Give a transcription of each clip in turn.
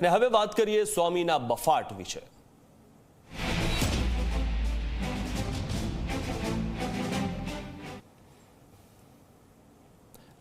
અને હવે વાત કરીએ સ્વામીના બફાટ વિશે.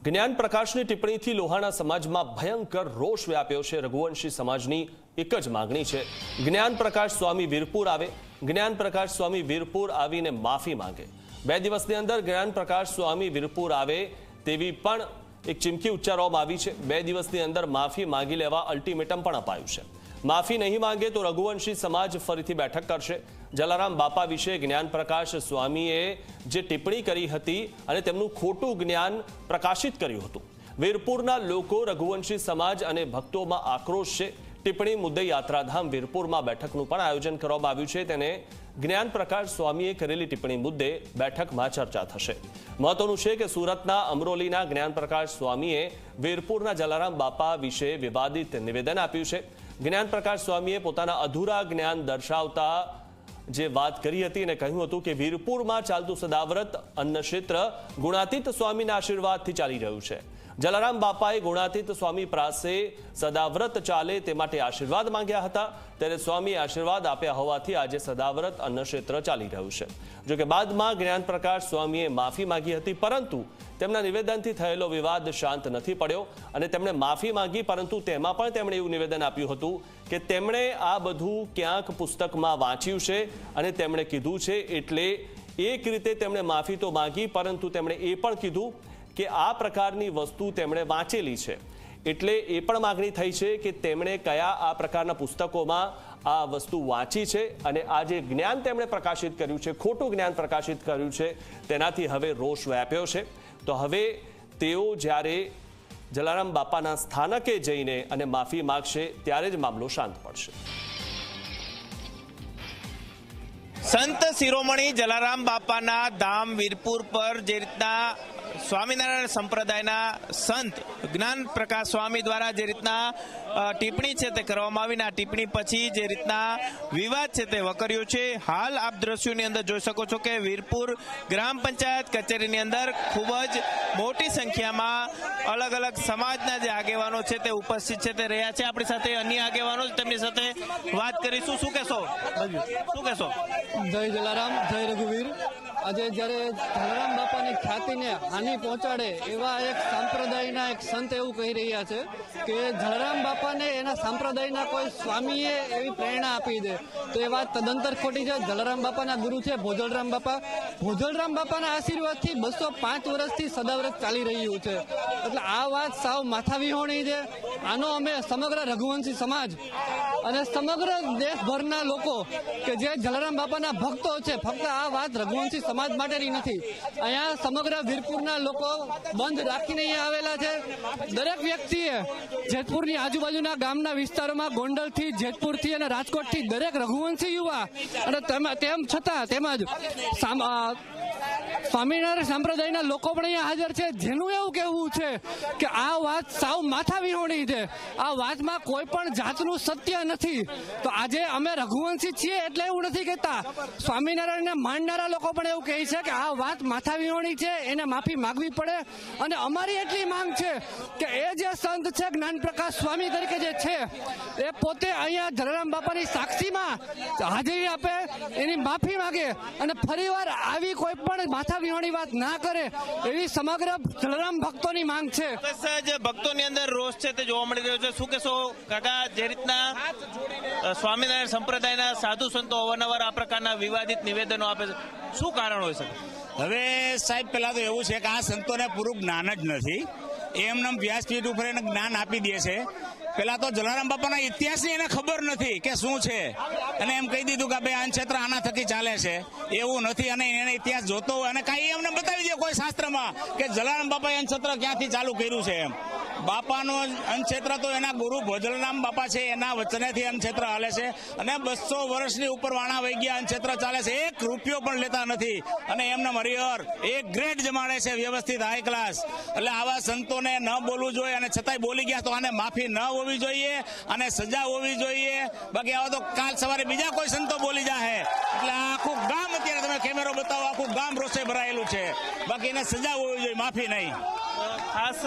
જ્ઞાન પ્રકાશની ટિપ્પણીથી લોહાણા સમાજમાં ભયંકર રોષ વ્યાપ્યો છે. રઘુવંશી સમાજની એક જ માંગણી છે. જ્ઞાન પ્રકાશ સ્વામી વીરપુર આવે. જ્ઞાન પ્રકાશ સ્વામી વીરપુર આવીને માફી માંગે. બે દિવસની અંદર જ્ઞાન પ્રકાશ સ્વામી વીરપુર આવે તેવી પણ એક ચીમકી ઉચ્ચારવામાં આવી છે. બે દિવસની અંદર માફી માંગી લેવા અલ્ટિમેટમ પણ અપાયું છે. માફી નહીં માંગે તો રઘુવંશી સમાજ ફરીથી બેઠક કરશે. જલારામ બાપા વિશે જ્ઞાન પ્રકાશ સ્વામીએ જે ટિપ્પણી કરી હતી અને તેમનું ખોટું જ્ઞાન પ્રકાશિત કર્યું હતું. વીરપુરના લોકો રઘુવંશી સમાજ અને ભક્તોમાં આક્રોશ છે. ટિપ્પણી મુદ્દે યાત્રાધામ વીરપુરમાં બેઠકનું પણ આયોજન કરવામાં આવ્યું છે. તેને જ્ઞાન પ્રકાશ સ્વામીએ કરેલી ટિપ્પણી મુદ્દે બેઠકમાં ચર્ચા થશે. મહત્વનું છે કે સુરતના અમરોલીના જ્ઞાનપ્રકાશ સ્વામીએ વીરપુરના જલારામ બાપા વિશે વિવાદિત નિવેદન આપ્યું છે. જ્ઞાનપ્રકાશ સ્વામીએ પોતાના અધૂરા જ્ઞાન દર્શાવતા જે વાત કરી હતી અને કહ્યું હતું કે વીરપુરમાં ચાલતું સદાવ્રત અન્ન ક્ષેત્ર ગુણાતીત સ્વામીના આશીર્વાદથી ચાલી રહ્યું છે. જલારામ બાપાએ ગુણાતીત સ્વામી પાસે સદાવ્રત ચાલે તે માટે આશીર્વાદ માંગ્યા હતા. ત્યારે સ્વામી આશીર્વાદ આપ્યા હોવાથી આજે સદાવ્રત અન્ન ક્ષેત્ર ચાલી રહ્યું છે. જોકે બાદમાં જ્ઞાનપ્રકાશ સ્વામીએ માફી માંગી હતી, પરંતુ તેમના નિવેદનથી થયેલો વિવાદ શાંત નથી પડ્યો અને તેમણે માફી માંગી, પરંતુ તેમાં પણ તેમણે એવું નિવેદન આપ્યું હતું કે તેમણે આ બધું ક્યાંક પુસ્તકમાં વાંચ્યું છે અને તેમણે કીધું છે એટલે એક રીતે તેમણે માફી તો માંગી, પરંતુ તેમણે એ પણ કીધું કે આ પ્રકારની વસ્તુ તેમણે વાંચેલી છે. એટલે એ પણ માગણી થઈ છે કે તેમણે કયા આ પ્રકારના પુસ્તકોમાં આ વસ્તુ વાંચી છે અને આ જે જ્ઞાન તેમણે પ્રકાશિત કર્યું છે, ખોટું જ્ઞાન પ્રકાશિત કર્યું છે, તેનાથી હવે રોષ વ્યાપ્યો છે. તો હવે તેઓ જ્યારે જલારામ બાપાના સ્થાનકે જઈને અને માફી માગશે ત્યારે જ મામલો શાંત પડશે. સંત શિરોમણી જલારામ બાપાના ધામ વીરપુર પર જે રીતના સ્વામિનારાયણ સંપ્રદાયના સંત જ્ઞાન પ્રકાશ સ્વામી દ્વારા જે રીતના ટિપ્પણી છે તે કરવામાં આવીને આ ટિપ્પણી પછી જે રીતના વિવાદ છે તે વકર્યો છે. હાલ આપ દ્રશ્યોની અંદર જોઈ શકો છો કે વીરપુર ગ્રામ પંચાયત કચેરીની અંદર ખૂબ જ મોટી સંખ્યામાં અલગ અલગ સમાજના જે આગેવાનો છે તે ઉપસ્થિત છે તે રહ્યા છે. આપણી સાથે અન્ય આગેવાનો તેમની સાથે વાત કરીશું. શું કહેશો? શું કહેશો? જય જલારામ જય રઘુવીર. આજે જ્યારે જલારામ બાપાની ખ્યાતિને હાનિ પહોંચાડે એવા એક સંપ્રદાયના એક સંત એવું કહી રહ્યા છે કે જલારામ બાપાને એના સંપ્રદાયના કોઈ સ્વામીએ એવી પ્રેરણા આપી દે. તો એ વાત તદંતર ખોટી છે. જલારામ બાપાના ગુરુ છે ભોજલરામ બાપા. ભોજલરામ બાપાના આશીર્વાદથી બસો પાંચ વર્ષથી સદાવ્રત ચાલી રહ્યું છે. એટલે આ વાત સાવ માથાવિહોણી છે. આનો અમે સમગ્ર રઘુવંશી સમાજ અને સમગ્ર દેશભરના લોકો કે જે જલારામ બાપાના ભક્તો છે, ફક્ત આ વાત રઘુવંશી સમાજ માટેની નથી. અહીંયા સમગ્ર વીરપુરના લોકો બંધ રાખીને અહીંયા આવેલા છે. દરેક વ્યક્તિએ જેતપુરની આજુબાજુના ગામના વિસ્તારોમાં ગોંડલથી, જેતપુરથી અને રાજકોટથી દરેક રઘુવંશી યુવા અને તેમ- છતાં તેમજ સ્વામિનારાયણ સંપ્રદાયના લોકો પણ અહીંયા હાજર છે. જેનું એવું કહેવું છે કે આ વાત સાવ માથા વિહોણી છે. આ વાતમાં કોઈ પણ જાતનું સત્ય નથી. તો આજે અમે રઘુવંશી છીએ એટલે એવું નથી કહેતા. સ્વામિનારાયણને માનનારા લોકો પણ એવું કહે છે કે આ વાત માથા વિહોણી છે, એને માફી માગવી પડે. અને અમારી એટલી માંગ છે કે એ જે સંત છે, જ્ઞાનપ્રકાશ સ્વામી તરીકે જે છે, એ પોતે અહીંયા જલારામ બાપાની સાક્ષીમાં હાજરી આપે, એની માફી માગે. અને ફરીવાર આવી કોઈ પણ માથા વિહોણી વાત ના કરે એવી સમગ્ર જલારામ ભક્તોની માંગ છે. જે જ ભક્તોની અંદર રોષ છે તે જોવા મળી રહ્યો છે. શું કહેશો કાકા જે રીતના સ્વામિનારાયણ સંપ્રદાયના સાધુ સંતો અવારનવાર આ પ્રકારના વિવાદિત નિવેદનો આપે છે? શું કારણ હોય શકે? હવે સાહેબ પેલા તો એવું છે કે આ સંતોને પૂરું જ્ઞાન જ નથી. એમને વ્યાસપીઠ ઉપર એને જ્ઞાન આપી દે છે. પેલા તો જલારામ બાપાના ઇતિહાસની એને ખબર નથી કે શું છે. અને એમ કહી દીધું કે ભાઈ આ ક્ષેત્ર આના થકી ચાલે છે. એવું નથી અને એને ઇતિહાસ જોતો હોય અને કાંઈ એમને બતાવી દે કોઈ શાસ્ત્રમાં કે જલારામ બાપાએ અન્નક્ષેત્ર ક્યાંથી ચાલુ કર્યું છે એમ. બાપાનો અન્નક્ષેત્ર તો એના ગુરુ ભોજલનામ બાપા છે, એના વચનેથી અન્નક્ષેત્ર હાલે છે અને બસો વર્ષની ઉપર વાણા વહી ગયા, અન્નક્ષેત્ર ચાલે છે. એક રૂપિયો પણ લેતા નથી અને એમને હરિહર એક ગ્રેડ જમાડે છે વ્યવસ્થિત હાઈ ક્લાસ એટલે આવા સંતોને ન બોલવું જોઈએ અને છતાંય બોલી ગયા તો આને માફી ન હોવી જોઈએ અને સજા હોવી જોઈએ. બાકી આવા તો કાલ સવારે બીજા કોઈ સંતો બોલી જાહે. એટલે આખું ગામ અત્યારે તમે કેમેરો બતાવો, આખું ગામ રોષે ભરાયેલું છે. બાકી એને સજા હોવી જોઈએ, માફી નહીં. ખાસ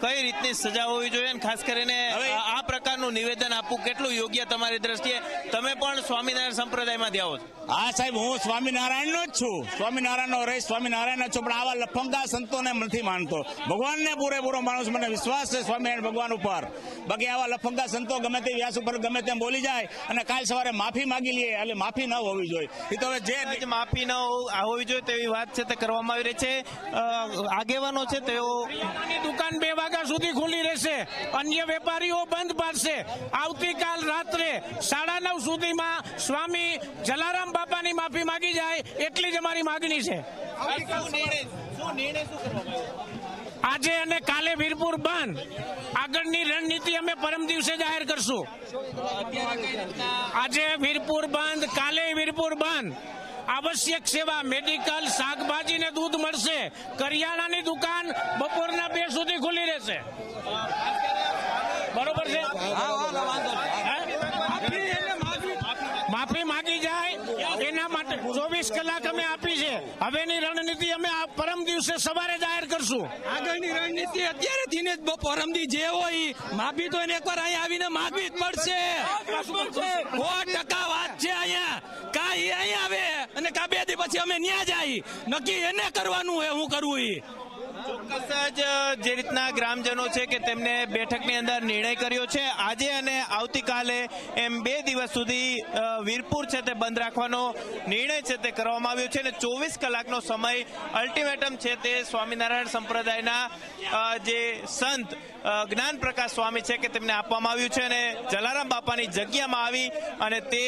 કઈ રીતની સજા હોવી જોઈએ અને ખાસ કરીને આ પ્રકારનું નિવેદન આપવું કેટલું યોગ્ય તમારી દ્રષ્ટિએ? તમે પણ સ્વામિનારાયણ સંપ્રદાયમાંથી આવો છો. હા સાહેબ હું સ્વામિનારાયણનો જ છું. સ્વામિનારાયણનો રહીશ રહી સ્વામિનારાયણ જ છું પણ આવા લફંગા સંતોને નથી માનતો. ભગવાનને પૂરેપૂરો માણસ મને વિશ્વાસ છે સ્વામિનારાયણ ભગવાન ઉપર. બાકી આવા લફંગા સંતો ગમે તે વ્યાસ ઉપર ગમે તેમ બોલી જાય અને કાલ સવારે માફી માંગી લઈએ એટલે માફી ન હોવી જોઈએ. એ તો હવે જે જે માફી ન હોવી જોઈએ તેવી વાત છે તે કરવામાં આવી રહી છે. આગેવાનો છે તેઓ દુકાન બે વાગ્યા સુધી ખુલ્લી રહેશે. અન્ય વેપારીઓ બંધ પાડશે. આવતીકાલ રાત્રે સાડા નવ સુધીમાં સ્વામી જલારામ બાપાની માફી માગી જાય એટલી જ અમારી માગણી છે. આજે અને કાલે વીરપુર બંધ. આગળની રણનીતિ અમે પરમ દિવસે જાહેર કરશું. આજે વીરપુર બંધ કાલે વીરપુર બંધ. આવશ્યક સેવા મેડિકલ શાકભાજી ને દૂધ મળશે. કરિયાણાની દુકાન બપોરના બે સુધી ખુલ્લી રહેશે. બરોબર છે? માફી માગી જાય એના માટે ચોવીસ કલાક અમે આપી છે. હવેની રણનીતિ અમે આ પરમ દિવસે સવારે જાહેર કરશું. આગળની રણનીતિ અત્યારે થી જ પરમદી જે હોય ઈ માફી તો એને એકવાર અહીંયા આવીને માગવી જ પડશે. સો ટકા વાત છે અહીંયા. કા એ અહીંયા આવે અને કા બે દી પછી અમે ન્યા જાય. નક્કી એને કરવાનું હે હું કરવું ઈ. ચોક્કસ જ જે રીતના ગ્રામજનો છે કે તેમને બેઠકની અંદર નિર્ણય કર્યો છે, આજે અને આવતીકાલે એમ બે દિવસ સુધી વીરપુર છે તે બંધ રાખવાનો નિર્ણય છે તે કરવામાં આવ્યો છે અને ચોવીસ કલાકનો સમય અલ્ટિમેટમ છે તે સ્વામિનારાયણ સંપ્રદાયના જે સંત જ્ઞાન પ્રકાશ સ્વામી છે કે તેમને આપવામાં આવ્યું છે અને જલારામ બાપાની જગ્યામાં આવી અને તે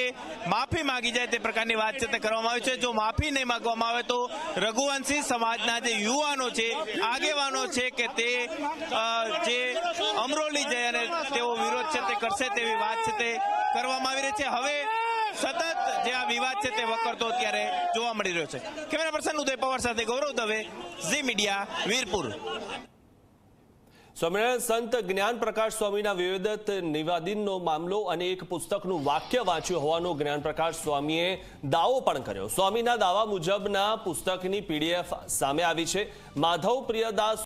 માફી માગી જાય તે પ્રકારની વાત છે તે કરવામાં આવી છે. જો માફી નહીં માગવામાં આવે તો રઘુવંશી સમાજના જે યુવાનો છે આગેવાનો છે કે તે જે અમરોલી જઈ અને તેઓ વિરોધ છે તે કરશે તેવી વાત છે તે કરવામાં આવી રહી છે. હવે સતત જે આ વિવાદ છે તે વકરતો અત્યારે જોવા મળી રહ્યો છે. કેમેરા પર્સન ઉદય પવાર સાથે ગૌરવ દવે, ઝી મીડિયા, વીરપુર. સ્વામિનારાયણ સંત જ્ઞાન પ્રકાશ સ્વામીના વિવેદત નિવાદિનનો મામલો અને એક પુસ્તકનું વાક્ય વાંચ્યું હોવાનો જ્ઞાન પ્રકાશ સ્વામીએ દાવો પણ કર્યો. સ્વામીના દાવા મુજબના પુસ્તકની પીડીએફ સામે આવી છે. માધવ પ્રિયદાસ